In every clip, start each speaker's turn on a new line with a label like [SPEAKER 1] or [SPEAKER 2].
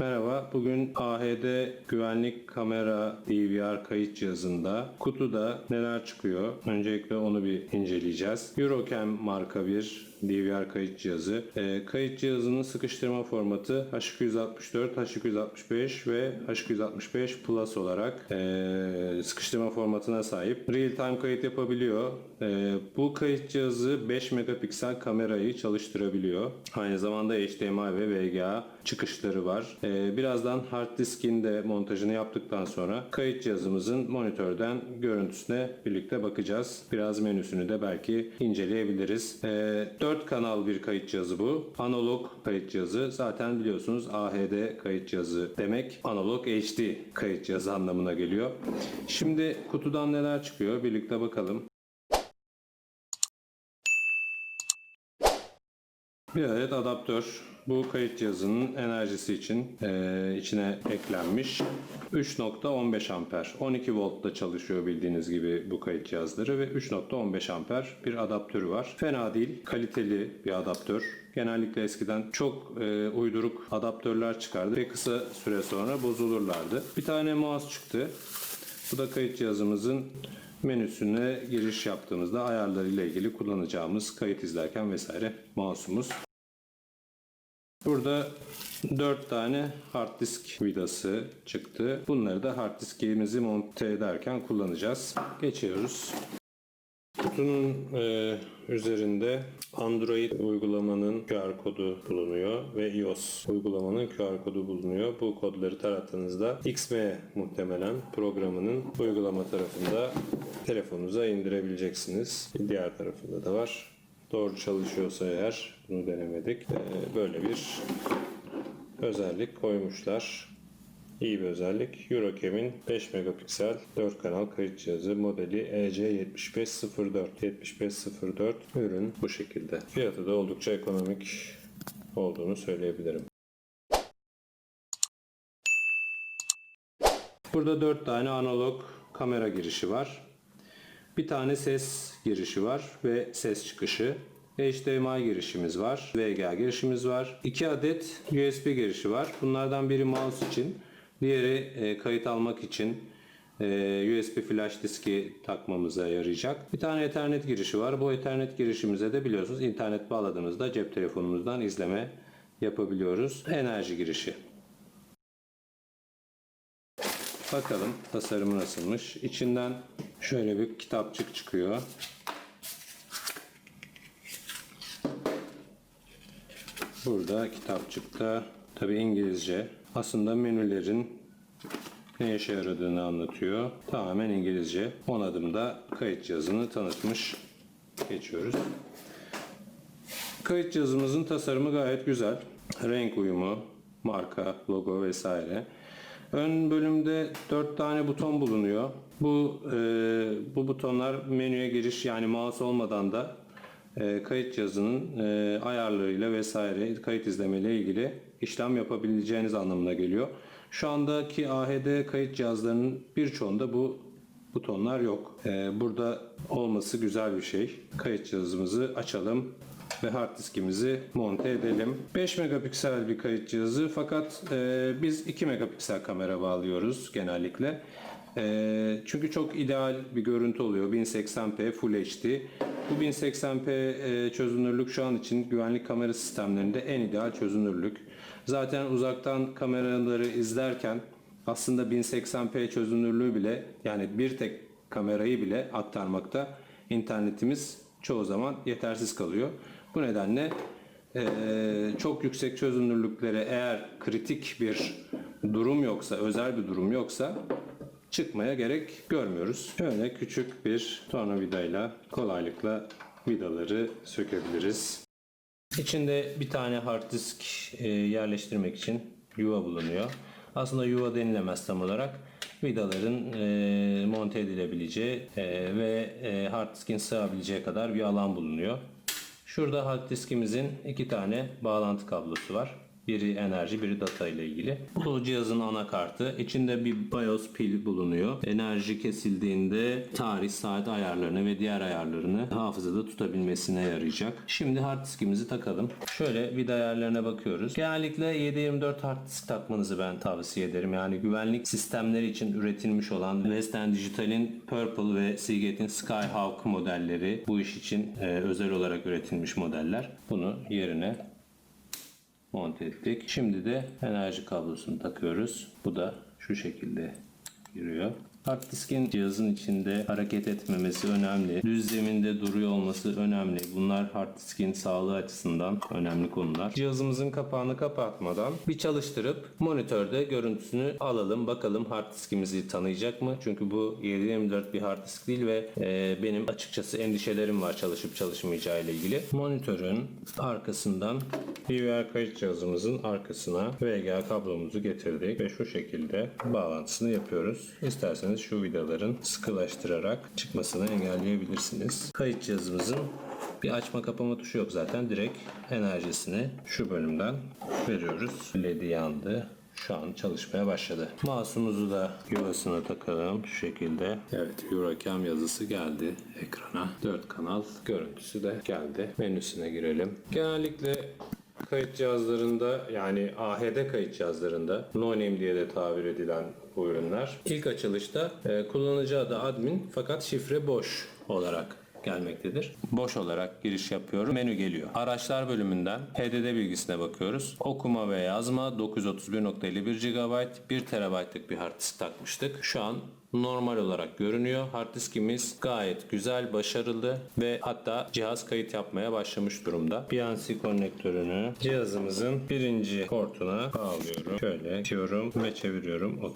[SPEAKER 1] Merhaba, bugün AHD güvenlik kamera DVR kayıt cihazında kutuda neler çıkıyor? Öncelikle onu bir inceleyeceğiz. Eurocam marka bir DVR kayıt cihazı. Ee, kayıt cihazının sıkıştırma formatı H264, H265 ve H265 Plus olarak ee, sıkıştırma formatına sahip. Real time kayıt yapabiliyor. Ee, bu kayıt cihazı 5 megapiksel kamerayı çalıştırabiliyor. Aynı zamanda HDMI ve VGA çıkışları var. Ee, birazdan hard diskin de montajını yaptıktan sonra kayıt cihazımızın monitörden görüntüsüne birlikte bakacağız. Biraz menüsünü de belki inceleyebiliriz. Ee, 4 kanal bir kayıt cihazı bu. Analog kayıt cihazı. Zaten biliyorsunuz AHD kayıt cihazı demek analog HD kayıt cihazı anlamına geliyor. Şimdi kutudan neler çıkıyor birlikte bakalım. Bir adet adaptör. Bu kayıt cihazının enerjisi için eee, içine eklenmiş. 3.15 amper. 12 voltta çalışıyor bildiğiniz gibi bu kayıt cihazları ve 3.15 amper bir adaptörü var. Fena değil, kaliteli bir adaptör. Genellikle eskiden çok eee, uyduruk adaptörler çıkardı ve kısa süre sonra bozulurlardı. Bir tane mouse çıktı. Bu da kayıt cihazımızın menüsüne giriş yaptığımızda ayarlarıyla ilgili kullanacağımız kayıt izlerken vesaire mouse'umuz. Burada 4 tane hard disk vidası çıktı. Bunları da hard diskimizi monte ederken kullanacağız. Geçiyoruz. Kutunun e, üzerinde Android uygulamanın QR kodu bulunuyor ve iOS uygulamanın QR kodu bulunuyor. Bu kodları tarattığınızda XM muhtemelen programının uygulama tarafında telefonunuza indirebileceksiniz. Diğer tarafında da var. Doğru çalışıyorsa eğer bunu denemedik. E, böyle bir özellik koymuşlar. İyi bir özellik. Eurocam'in 5 megapiksel 4 kanal kayıt cihazı modeli E EC7504. 7504 ürün bu şekilde. Fiyatı da oldukça ekonomik olduğunu söyleyebilirim. Burada 4 tane analog kamera girişi var. Bir tane ses girişi var ve ses çıkışı. HDMI girişimiz var. VGA girişimiz var. 2 adet USB girişi var. Bunlardan biri mouse için. Diğeri e, kayıt almak için e, USB flash diski takmamıza yarayacak. Bir tane Ethernet girişi var. Bu Ethernet girişimize de biliyorsunuz internet bağladığımızda cep telefonumuzdan izleme yapabiliyoruz. Enerji girişi. Bakalım tasarımı nasılmış. İçinden şöyle bir kitapçık çıkıyor. Burada kitapçıkta tabi İngilizce. Aslında menülerin ne işe yaradığını anlatıyor. Tamamen İngilizce. 10 adımda kayıt cihazını tanıtmış. Geçiyoruz. Kayıt cihazımızın tasarımı gayet güzel. Renk uyumu, marka, logo vesaire. Ön bölümde 4 tane buton bulunuyor. Bu e, bu butonlar menüye giriş yani mouse olmadan da e, kayıt cihazının e, ayarlarıyla vesaire kayıt izlemeyle ilgili işlem yapabileceğiniz anlamına geliyor. Şu andaki AHD kayıt cihazlarının birçoğunda bu butonlar yok. E, burada olması güzel bir şey. Kayıt cihazımızı açalım ve hard diskimizi monte edelim. 5 megapiksel bir kayıt cihazı fakat e, biz 2 megapiksel kamera bağlıyoruz genellikle. E, çünkü çok ideal bir görüntü oluyor. 1080p Full HD. Bu 1080p e, çözünürlük şu an için güvenlik kamera sistemlerinde en ideal çözünürlük. Zaten uzaktan kameraları izlerken aslında 1080p çözünürlüğü bile yani bir tek kamerayı bile aktarmakta internetimiz çoğu zaman yetersiz kalıyor. Bu nedenle eee, çok yüksek çözünürlüklere eğer kritik bir durum yoksa, özel bir durum yoksa çıkmaya gerek görmüyoruz. Şöyle küçük bir tornavidayla kolaylıkla vidaları sökebiliriz. İçinde bir tane hard disk e, yerleştirmek için yuva bulunuyor. Aslında yuva denilemez tam olarak. Vidaların e, monte edilebileceği e, ve e, hard diskin sığabileceği kadar bir alan bulunuyor. Şurada hard diskimizin iki tane bağlantı kablosu var. Biri enerji, biri data ile ilgili. Bu cihazın anakartı. İçinde bir BIOS pil bulunuyor. Enerji kesildiğinde tarih, saat ayarlarını ve diğer ayarlarını hafızada tutabilmesine yarayacak. Şimdi hard diskimizi takalım. Şöyle vida ayarlarına bakıyoruz. Genellikle 7/24 hard disk takmanızı ben tavsiye ederim. Yani güvenlik sistemleri için üretilmiş olan Western Digital'in Purple ve Seagate'in Skyhawk modelleri bu iş için e, özel olarak üretilmiş modeller. Bunu yerine monte ettik. Şimdi de enerji kablosunu takıyoruz. Bu da şu şekilde giriyor. Hard diskin cihazın içinde hareket etmemesi önemli. Düz zeminde duruyor olması önemli. Bunlar hard diskin sağlığı açısından önemli konular. Cihazımızın kapağını kapatmadan bir çalıştırıp monitörde görüntüsünü alalım. Bakalım hard diskimizi tanıyacak mı? Çünkü bu 7/24 bir hard disk değil ve e, benim açıkçası endişelerim var çalışıp çalışmayacağı ile ilgili. Monitörün arkasından kayıt cihazımızın arkasına VGA kablomuzu getirdik ve şu şekilde bağlantısını yapıyoruz. İsterseniz şu vidaların sıkılaştırarak çıkmasını engelleyebilirsiniz. Kayıt cihazımızın bir açma kapama tuşu yok zaten. Direkt enerjisini şu bölümden veriyoruz. LED'i yandı. Şu an çalışmaya başladı. Mouse'umuzu da yuvasına takalım şu şekilde. Evet Eurocam yazısı geldi ekrana. 4 kanal görüntüsü de geldi. Menüsüne girelim. Genellikle kayıt cihazlarında yani AHD kayıt cihazlarında no name diye de tabir edilen bu ürünler. İlk açılışta e, kullanıcı adı admin fakat şifre boş olarak gelmektedir. Boş olarak giriş yapıyorum. Menü geliyor. Araçlar bölümünden HDD bilgisine bakıyoruz. Okuma ve yazma 931.51 GB 1 TB'lık bir hard disk takmıştık. Şu an normal olarak görünüyor. Hard diskimiz gayet güzel, başarılı ve hatta cihaz kayıt yapmaya başlamış durumda. PNC konnektörünü cihazımızın birinci portuna bağlıyorum. Şöyle itiyorum ve çeviriyorum.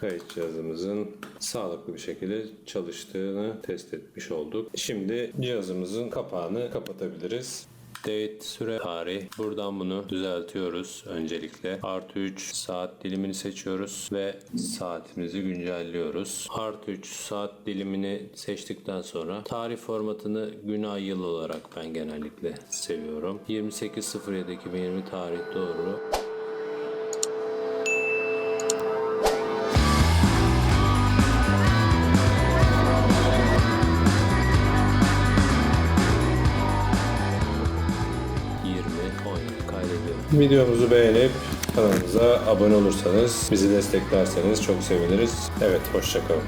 [SPEAKER 1] Kayıt cihazımızın sağlıklı bir şekilde çalıştığını test etmiş olduk. Şimdi cihazımızın kapağını kapatabiliriz. Date, süre, tarih. Buradan bunu düzeltiyoruz öncelikle. Artı 3 saat dilimini seçiyoruz ve saatimizi güncelliyoruz. Artı 3 saat dilimini seçtikten sonra tarih formatını gün ay yıl olarak ben genellikle seviyorum. 28.07.2020 tarih doğru. Videomuzu beğenip kanalımıza abone olursanız, bizi desteklerseniz çok seviniriz. Evet, hoşçakalın.